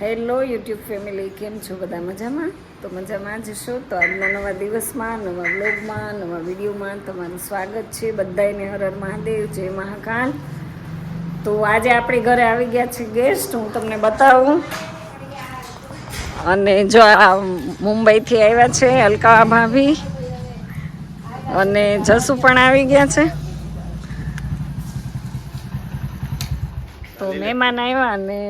Hello YouTube family કેમ છો બધા મજામાં? તો મજામાં જ છો? તો આજના નવા દિવસમાં નવા બ્લોગમાં નવા વિડીયોમાં તમારું સ્વાગત છે બધાને હર હર મહાદેવ જય મહાકાલ. તો આજે આપણી ઘરે આવી ગયા છે ગેસ્ટ હું તમને બતાવું. અને જો આ મુંબઈથી આવ્યા છે અલકા ભાભી. અને જસુ પણ આવી ગયા છે. તો મહેમાન આવ્યા અને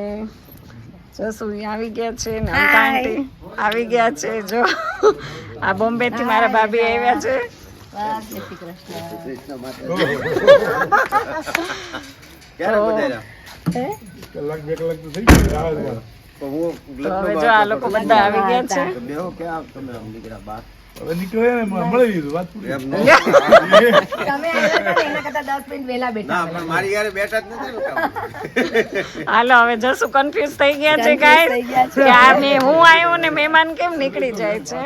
જસુ આવી ગયા છે ને આંટી આવી ગયા છે જો. આ બોમ્બે થી મારા ભાભી આવ્યા છે. હવે જો આ લોકો બધા આવી ગયા છે. હવે નીકળે ને મળી લીધું વાત પૂરી. એમ ન તમે આવ્યા હતા ને એના કરતા દસ મિનિટ વહેલા બેઠા ના મારી યારે બેઠા જ નથી હાલો હવે જસુ કન્ફ્યુઝ થઈ ગયા છે ગાય કે આ મે હું આવ્યો ને મહેમાન કેમ નીકળી જાય છે.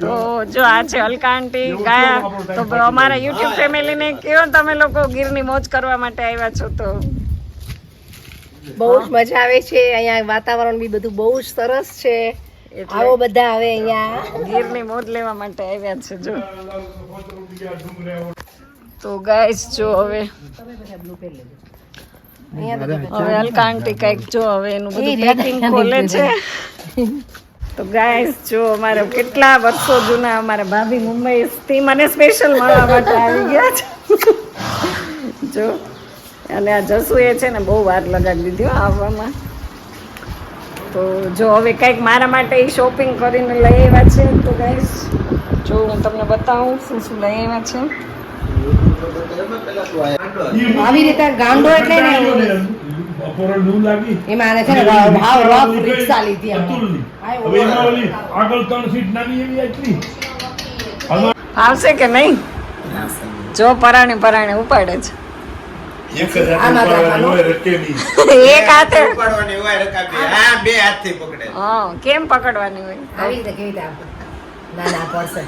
તો જો આ છે અલકા આંટી ગાયા. તો અમારા યુટ્યુબ ફેમિલીને કયો તમે લોકો ગીરની મોજ કરવા માટે આવ્યા છો તો? બહુ જ મજા આવે છે અહીંયા વાતાવરણ બી બધું બહુ જ સરસ છે. આવો બધા આવે અહીંયા. ગીરની મોજ લેવા માટે આવ્યા છે જો. તો ગાઈસ જો હવે. હવે અલકા આંટી કંઈક જો હવે એનું બધું પેકિંગ ખોલે છે. તો ગાઈસ જો અમારે કેટલા વર્ષો જૂના અમારે ભાભી મુંબઈ થી મને સ્પેશિયલ મળવા માટે આવી ગયા છે. જો. અને આ જસુ એ છે ને બહુ વાર લગાડી દીધી આવવામાં. તો જો હવે કંઈક મારા માટે શોપિંગ કરીને લઈ આવ્યા છે તો ગાઈસ જો હું તમને બતાવું શું શું લઈ આવ્યા છે. આવી રીતે ગાંડો એટલે ને બપોરે લૂ લાગી એમાં આને છે ને ભાવ રોક રિક્ષા લીધી અમે. અતુલની. હા, એવું હવે એમાં ઓલી આગળ ત્રણ સીટ નાની એવી આટલી. આવશે કે નહીં? જો પરાણે પરાણે ઉપાડે છે. એક હાથે ઉપાડવાની હોય રકાબી. હા બે હાથથી પકડે. હા કેમ પકડવાની હોય? આવી રીતે કેવી ના ના પડશે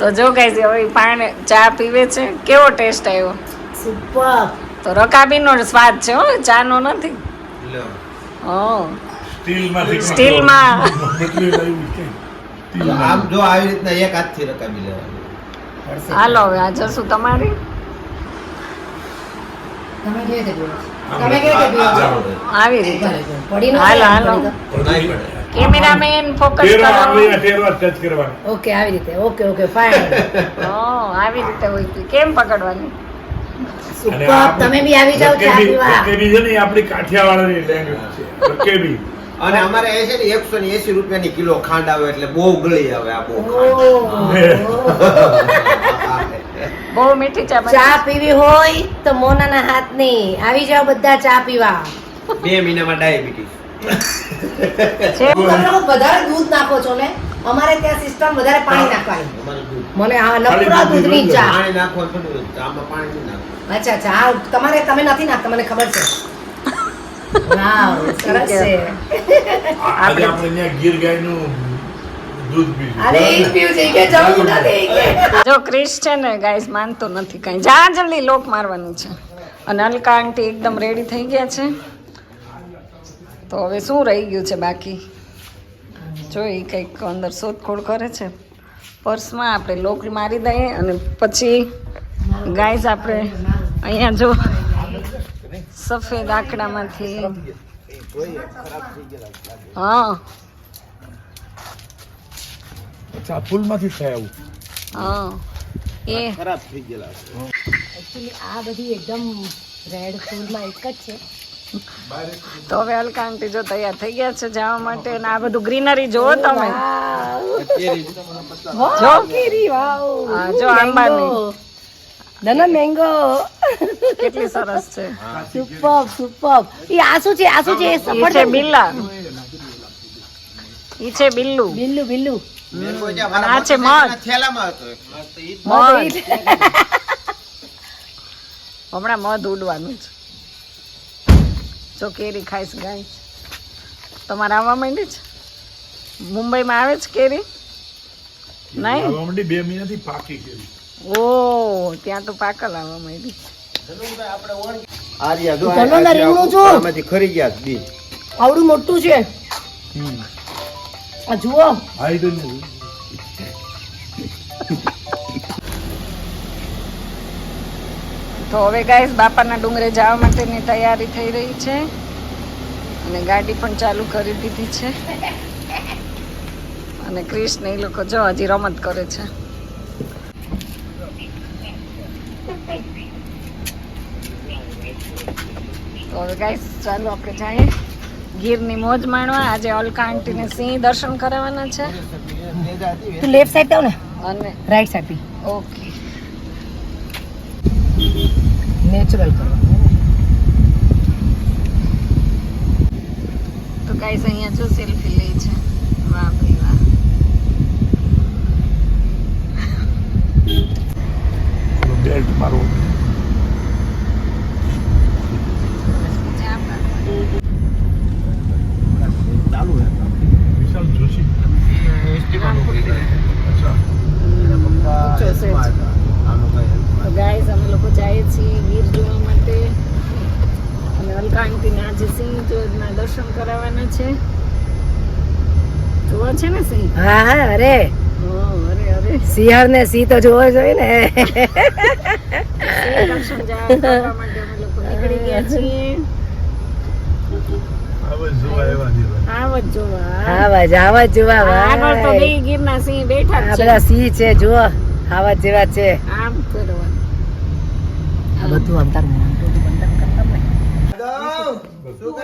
તો જો કઈ હવે પાણી ચા પીવે છે. કેવો ટેસ્ટ આવ્યો? સુપર તો રકાબીનો સ્વાદ છે હો. ચાનો નથી? હા. સ્ટીલમાં. આમ જો આવી રીતના એક હાથથી રકાબી લેવાની. હાલો હવે આ જશું તમારી. તમે કેવી રીતે તમે કેવી રીતે આવી રીતે. પડી હાલો? હાલો. કેમેરામેન ફોકસ કરો. ઓકે આવી રીતે. ઓકે ઓકે ફાઇન હા આવી રીતે હોય કેમ પકડવાની? આપણે તમે બી આવી જાઓ ચા રકેબી- પીવા રકેબી છે ને આપણી કાઠિયાવાડની લેંગ્વેજ છે. રકેબી. અને અમારે એ છે ને એકસો ને એસી રૂપિયાની કિલો ખાંડ આવે એટલે બહુ ગળી આવે આ બહુ બહુ મીઠી ચા ચા પીવી હોય તો મોનાના હાથની આવી જાઓ બધા ચા પીવા. બે મહિનામાં ડાયાબિટીસ. તમે લોકો વધારે દૂધ નાખો છો ને અમારે ત્યાં સિસ્ટમ વધારે પાણી નાખવાની મને આ ખાલી દૂધ દૂધની ચા. પાણી નાખો છો ને ચામાં પાણી નહીં નાખો અચ્છા અચ્છા આ તમારે તમે નથી નાખતા મને ખબર છે. વાવ સરસ છે. આજે આપણે ત્યાં ગીર ગાયનું જો ક્રિશ છે ને ગાઈસ માનતો નથી કઈ. જા જલ્દી લોક મારવાનું છે. અને અલકા આંટી એકદમ રેડી થઈ ગયા છે. તો હવે શું રહી ગયું છે બાકી? જો એ કંઈક અંદર શોધખોળ કરે છે. પર્સમાં આપણે લોક મારી દઈએ અને પછી ગાઈસ આપણે અહીંયા જો સફેદ આંકડામાંથી હા. આ ફૂલમાંથી થાય આવું. હા. એ. ખરાબ થઈ ગયેલા છે. Actually આ બધી એકદમ રેડ ફૂલમાં એક જ છે. તો હવે અલકા આંટી જો તૈયાર થઈ ગયા છે જવા માટે ને આ બધું ગ્રીનરી જોવો તમે. જો. કેરી વાવ. જો આંબાની. નાના મેંગો કેટલી સરસ છે. સુપર સુપર ઈ આ શું છે? આ શું છે? એ ઈ છે સફરજન બિલ્લા. ઈ છે બિલ્લુ. બિલ્લુ બિલ્લુ. છે, હમણાં મધ ઉડવાનું છે. જો કેરી ખાઈશ ગાય. તમારે આવવા માંડી છે? મુંબઈમાં આવે છે કેરી? નહીં? આવવા માંડી બે મહિનાથી પાકી કેરી. ઓ ત્યાં તો પાકલ આવવા માંડી. આવડું મોટું છે. જુઓ. તો હવે ગાઈસ બાપાના ડુંગરે જવા માટેની તૈયારી થઈ રહી છે. અને ગાડી પણ ચાલુ કરી દીધી છે. અને ક્રિશ એ લોકો જો હજી રમત કરે છે. તો હવે ગાઈસ ચાલો આપણે જઈએ. ગીરની મોજ માણવા. આજે અલકા આંટીને સિંહ દર્શન કરાવવાના છે. તું લેફ્ટ સાઈડ આવ ને? અને રાઈટ સાઈડથી. ઓકે. નેચરલ કરવાનું તો ગાઈસ અહીંયા જો સેલ્ફી લે છે વાહ ભાઈ વાહ બેલ્ટ મારો જ્યાં પણ. ચાલુ હે વિશાલ જોશી અચ્છા ઊંચો છે જ. તો ગાઈસ અમે લોકો જઈએ છીએ ગીર જોવા માટે અને અલકા આંટીને આજે સિંહ જોના દર્શન કરાવવાના છે. જોવા છે ને સિંહ? હા હા અરે. હા, અરે અરે. સિંહણ ને સિંહ તો જોવો જોઈએ ને. દર્શન જવા માટે અમે લોકો નીકળી ગયા છીએ. હવે જોવા એવા છે જેવા. આમ બધું આમ તારું મોઢું તો બંધન કરતા ને શું કરે તું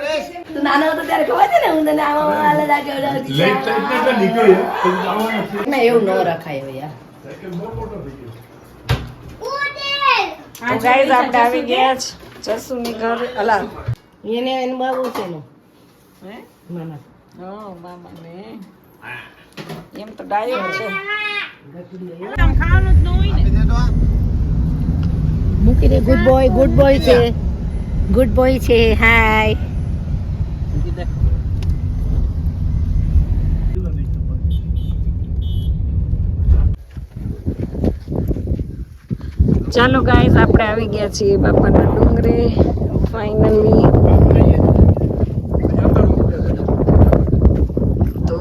નાનો હતો ત્યારે ખબર છે ને હું તને આવા લાગ્યો લેફ્ટ સાઈડ ને. ના એવું ન રખાય હવે યાર. તો ગાઈઝ આપણે આવી ગયા છે જસુની ઘર અલા. એને એનું બાબુ છે એનું હે? ના ના હા મામા ને એમ તો ડાયો છે. મૂકી દે ગુડ બોય ગુડ બોય છે. ગુડ બોય છે હાય ચાલો ગાઈસ આપણે આવી ગયા છીએ બાપાના ડુંગરે. ફાઇનલી તો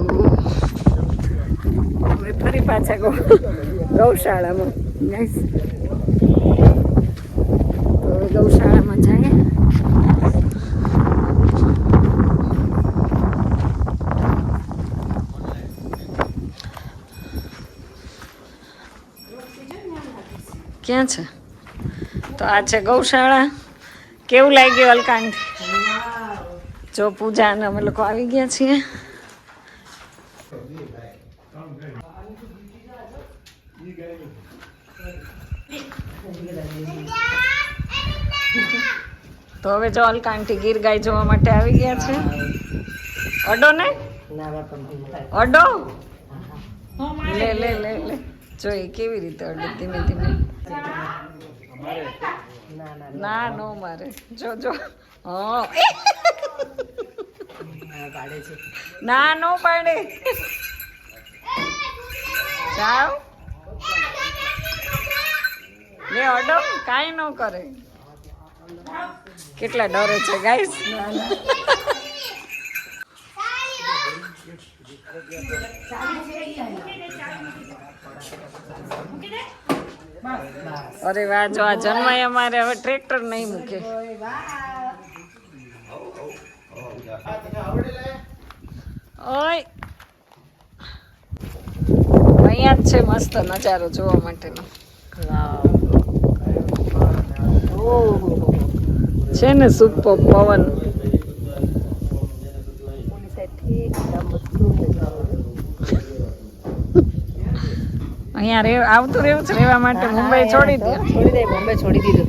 ફરી પાછા ગૌશાળામાં. તો ગૌશાળામાં જઈએ. ક્યાં છે? તો આ છે ગૌશાળા. કેવું લાગ્યું અલકાંઠ જો પૂજા અને અમે લોકો આવી ગયા છીએ. તો હવે જો અલકાંઠી ગીર ગાય જોવા માટે આવી ગયા છે. અડો ને? અડો? લે લે લે લે. જોઈ, કેવી રીતે અડે? ધીમે ધીમે. ના ના મારે. જો જો. ના, નો પાડે. જાવ લે, અડો. કાંઈ ન કરે. કેટલા ડરે છે ગાઈસ અરે વાહ, જો આ જન્માય અમારે, હવે ટ્રેક્ટર નહીં મૂકે. ઓય. અહીંયા જ છે મસ્ત નજારો જોવા માટેનો. ઓહો છે ને સુપર પવન. અહીંયા રે આવતું રહેવું છે રહેવા માટે. મુંબઈ છોડી દે. છોડી દે બોમ્બે છોડી દીધું.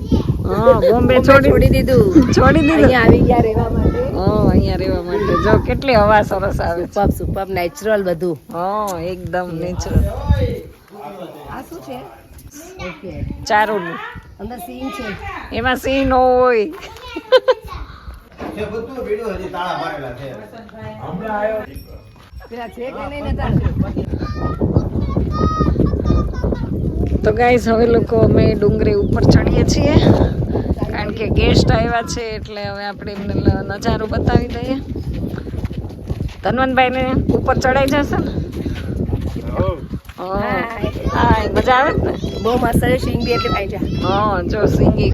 હા બોમ્બે છોડી છોડી દીધું. છોડી દીધું. અહીંયા આવી ગયા રહેવા માટે. હા અહીંયા રહેવા માટે. જો કેટલી હવા સરસ આવે સુપર સુપર નેચરલ બધું. હા એકદમ નેચરલ આ શું છે? ચારોનું અંદર સીન છે. એમાં સિંહ નો હોય તો ગાઈસ હવે લોકો અમે ડુંગરે ઉપર ચડીએ છીએ. કારણ કે ગેસ્ટ આવ્યા છે એટલે હવે આપણે એમને નજારો બતાવી દઈએ. ધનવંતભાઈને ઉપર ચડાઈ જશે ને? મજા આવે ને? બહુ મસ્ત છે સિંગ બી એટલી ખાઈ છે હા જો સિંગી